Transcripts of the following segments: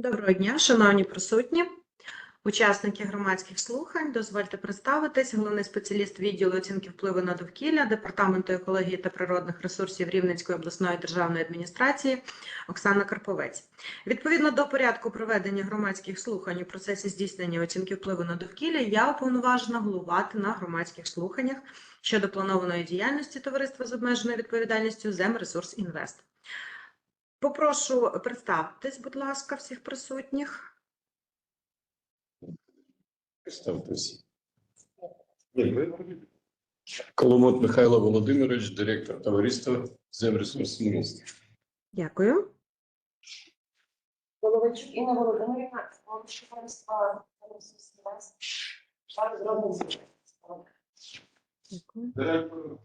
Доброго дня, шановні присутні, учасники громадських слухань. Дозвольте представитись. Головний спеціаліст відділу оцінки впливу на довкілля Департаменту екології та природних ресурсів Рівненської обласної державної адміністрації Оксана Карповець. Відповідно до порядку проведення громадських слухань у процесі здійснення оцінки впливу на довкілля, я уповноважена головувати на громадських слуханнях щодо планованої діяльності товариства з обмеженою відповідальністю Земресурс Інвест. Попрошу представтесь, будь ласка, всіх присутніх. Представтеся. Коломот Михайло Володимирович, директор товариства Земресурс Інвест. Дякую. Головачук Інна Володимирівна, товариства Шар зробив Дякую. Директор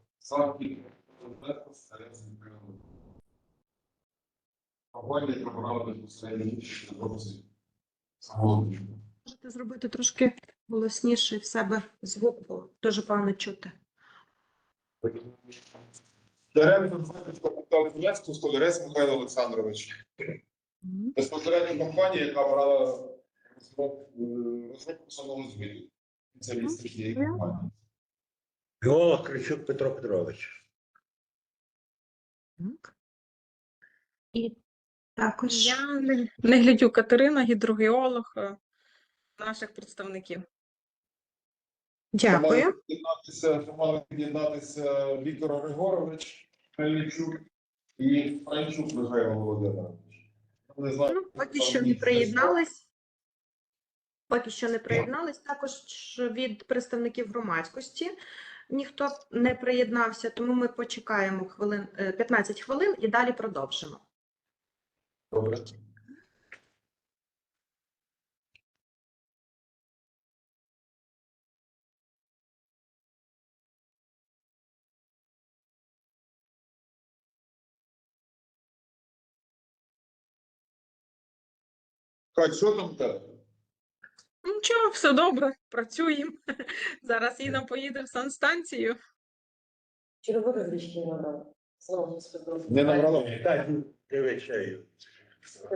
Компанія програми безпосередньо Можете зробити трошки голосніше в себе звук, бо дуже погано чути. Директор захисту капіталу інвесту Столярець Михайло Олександрович. Безпосередньо компанія, яка брала е, розробку самого звіту. Це місце цієї компанії. Геолог Кричук Петро Петрович. Так. І також Я не, не глядю Катерина, гідрогеолог е, наших представників. дякую. Мали під'єднатися, Віктор Григорович Мельничук і Франчук Михайло Володимирович. Не знаю, Ну, поки що не приєднались. Поки що не приєднались. Також від представників громадськості ніхто не приєднався, тому ми почекаємо хвилин е, 15 хвилин і далі продовжимо. Добре. Кать, що там? Ну, Нічого, все добре, працюємо. Зараз Інна поїде в санстанцію. Чи роботи зрічки не набрав? Слава Господу. Не набрала? Так, диви чаю. Це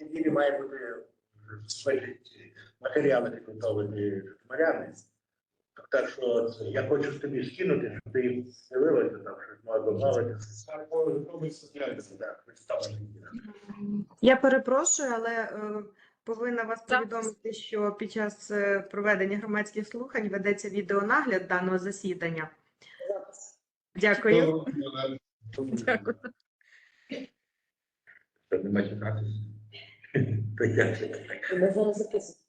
неділі має бути свої матеріали підготовлені Маряни. Так що я хочу тобі скинути, щоб ти їх дивилася, там щось має представлені. Я перепрошую, але е, повинна вас Так. повідомити, що під час е, проведення громадських слухань ведеться відеонагляд даного засідання. Дякую. Дякую. Щоб нема матюкатися. То я це так. Ми зараз записуємо.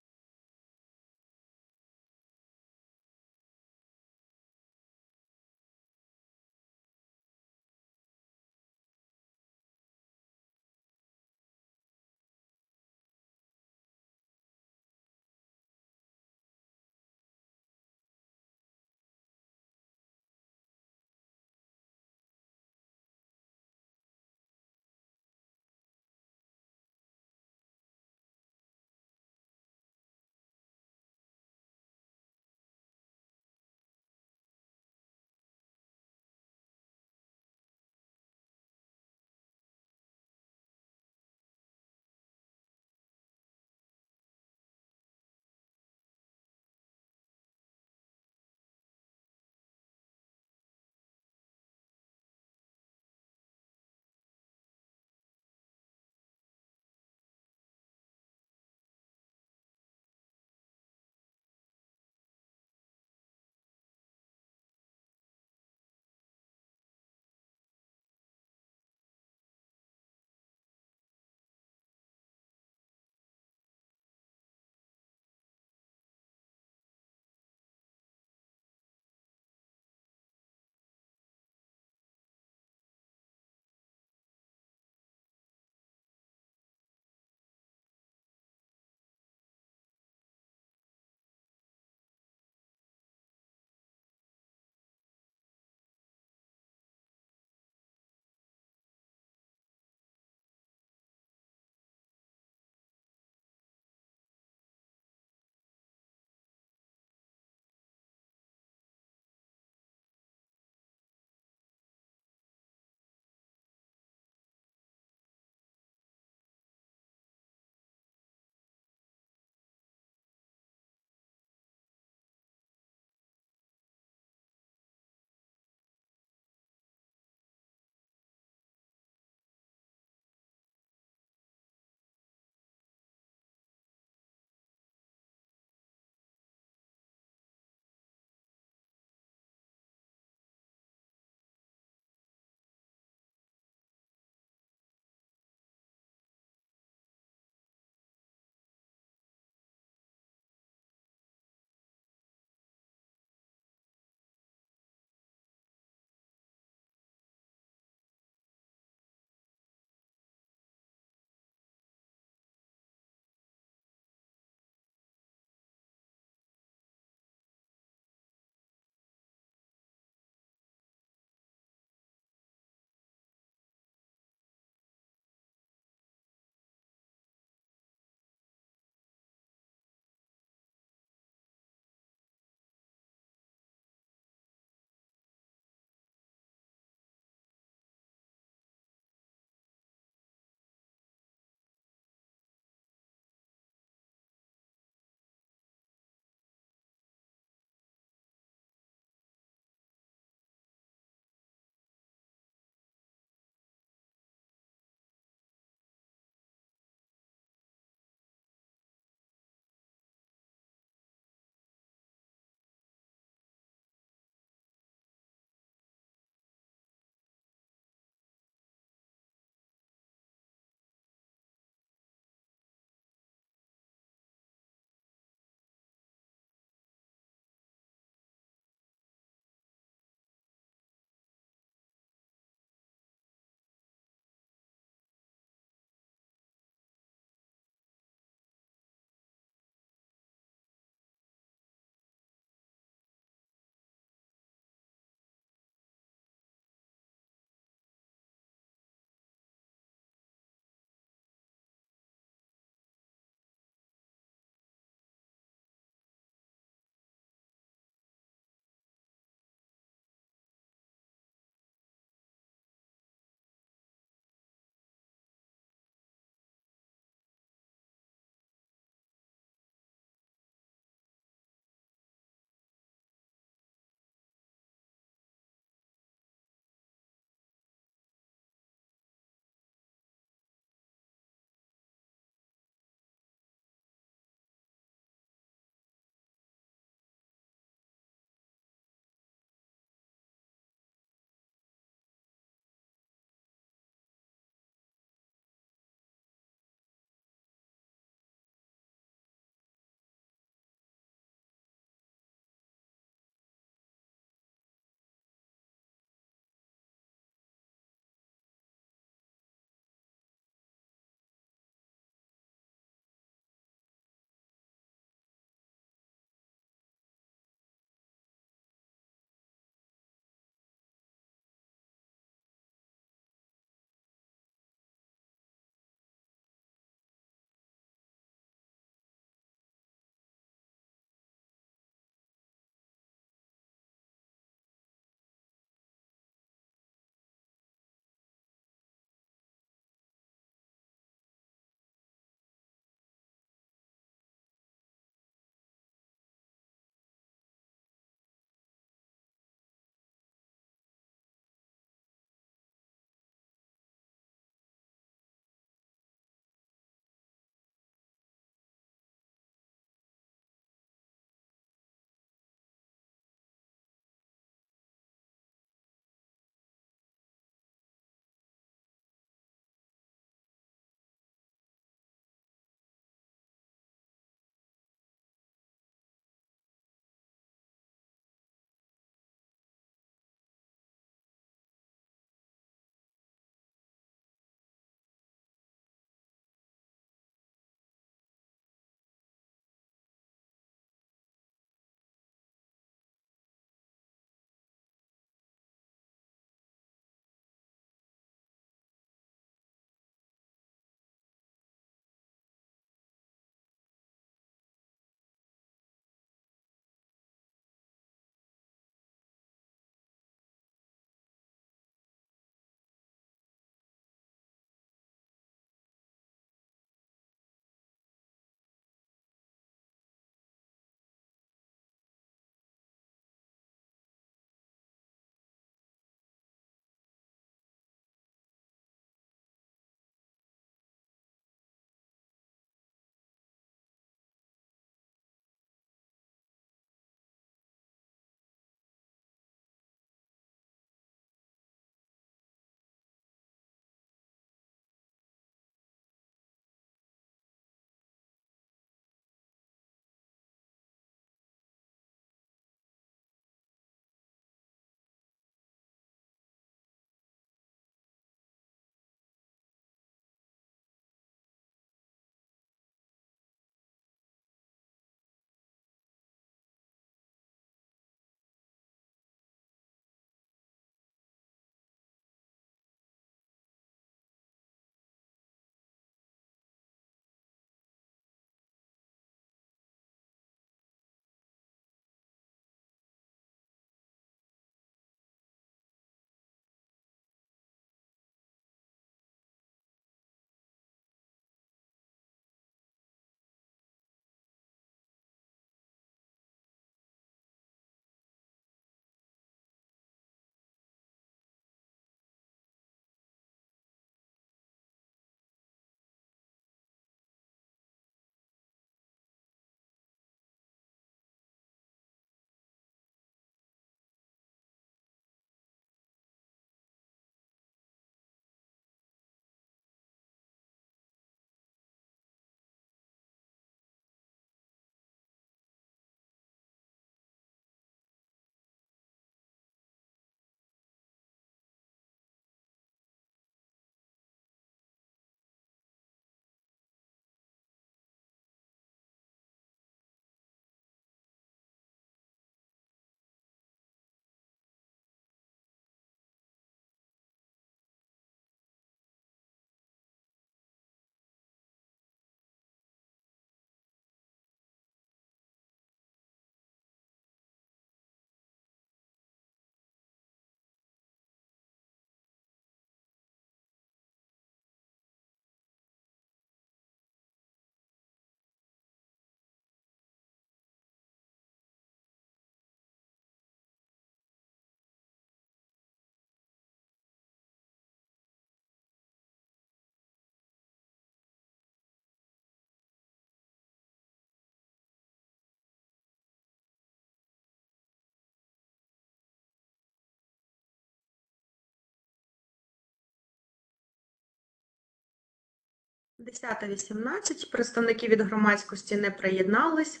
10.18. Представники від громадськості не приєднались,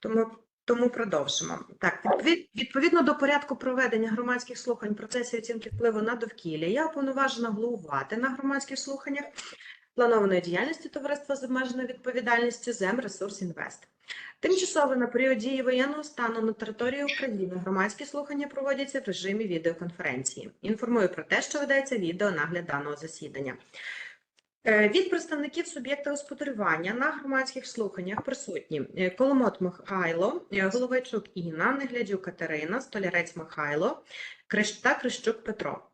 тому, тому продовжимо. Так, відповід- відповідно до порядку проведення громадських слухань процесів оцінки впливу на довкілля, я уповноважена головувати на громадських слуханнях планованої діяльності товариства з обмеженою відповідальністю «Земресурс Інвест». Тимчасово на період дії воєнного стану на території України громадські слухання проводяться в режимі відеоконференції. Інформую про те, що ведеться відеонагляд даного засідання. Е, Від представників суб'єкта господарювання на громадських слуханнях присутні е, Коломот Михайло, Головичук Головайчук Інна, Неглядюк Катерина, Столярець Михайло та Крищук Петро.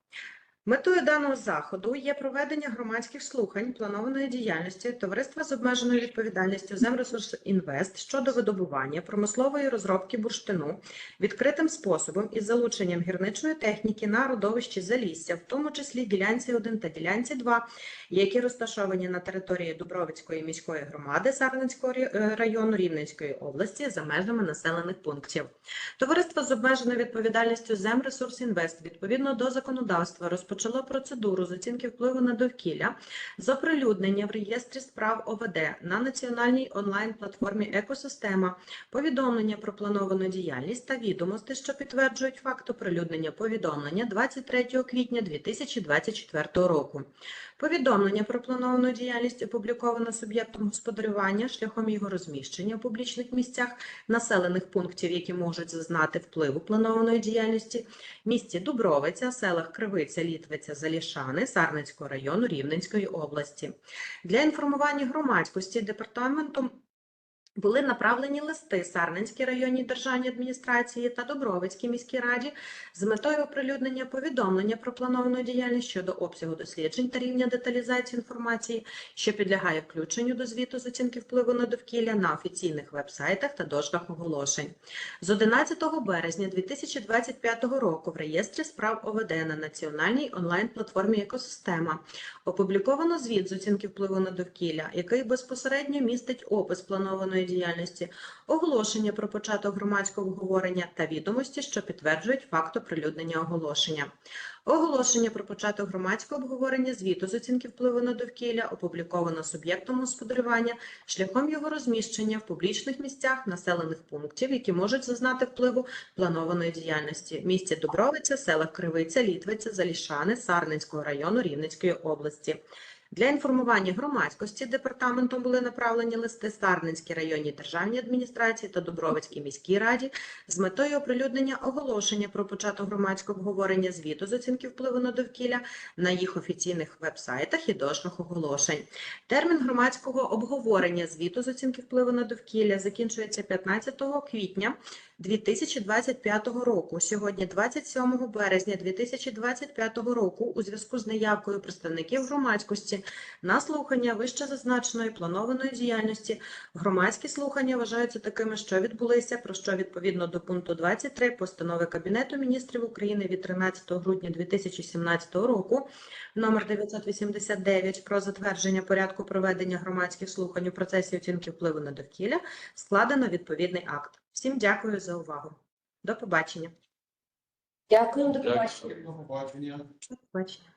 Метою даного заходу є проведення громадських слухань планованої діяльності товариства з обмеженою відповідальністю «Земресурс Інвест» щодо видобування промислової розробки бурштину відкритим способом із залученням гірничої техніки на родовищі Залісся, в тому числі ділянці 1 та ділянці 2, які розташовані на території Дубровицької міської громади Сарненського е, району Рівненської області за межами населених пунктів. Товариство з обмеженою відповідальністю «Земресурс Інвест» відповідно до законодавства розпочало процедуру з оцінки впливу на довкілля з оприлюднення в реєстрі справ ОВД на національній онлайн-платформі «Екосистема» повідомлення про плановану діяльність та відомості, що підтверджують факт оприлюднення повідомлення 23 квітня 2024 року. Повідомлення про плановану діяльність опубліковано суб'єктом господарювання шляхом його розміщення в публічних місцях населених пунктів, які можуть зазнати впливу планованої діяльності, місті Дубровиця, селах Кривиця, Літвиця, Залішани, Сарненського району Рівненської області. Для інформування громадськості департаментом були направлені листи Сарненській районній державній адміністрації та Дубровицькій міській раді з метою оприлюднення повідомлення про плановану діяльність щодо обсягу досліджень та рівня деталізації інформації, що підлягає включенню до звіту з оцінки впливу на довкілля на офіційних вебсайтах та дошках оголошень. З 11 березня 2025 року в реєстрі справ ОВД на національній онлайн-платформі «Екосистема» опубліковано звіт з оцінки впливу на довкілля, який безпосередньо містить опис планованої діяльності, оголошення про початок громадського обговорення та відомості, що підтверджують факт оприлюднення оголошення. Оголошення про початок громадського обговорення звіту з оцінки впливу на довкілля опубліковано суб'єктом господарювання шляхом його розміщення в публічних місцях населених пунктів, які можуть зазнати впливу планованої діяльності місті Дубровиця, селах Кривиця, Літвиця, Залішани, Сарненського району Рівненської області. Для інформування громадськості департаментом були направлені листи Сарненській районній державній адміністрації та Дубровицькій міській раді з метою оприлюднення оголошення про початок громадського обговорення звіту з оцінки впливу на довкілля на їх офіційних вебсайтах і дошках оголошень. Термін громадського обговорення звіту з оцінки впливу на довкілля закінчується 15 квітня 2025 року. Сьогодні, 27 березня 2025 року, у зв'язку з неявкою представників громадськості на слухання вище зазначеної планованої діяльності, громадські слухання вважаються такими, що відбулися, про що відповідно до пункту 23 постанови Кабінету міністрів України від 13 грудня 2017 року номер 989 про затвердження порядку проведення громадських слухань у процесі оцінки впливу на довкілля складено відповідний акт. Всім дякую за увагу. До побачення. Дякую. До побачення. До побачення.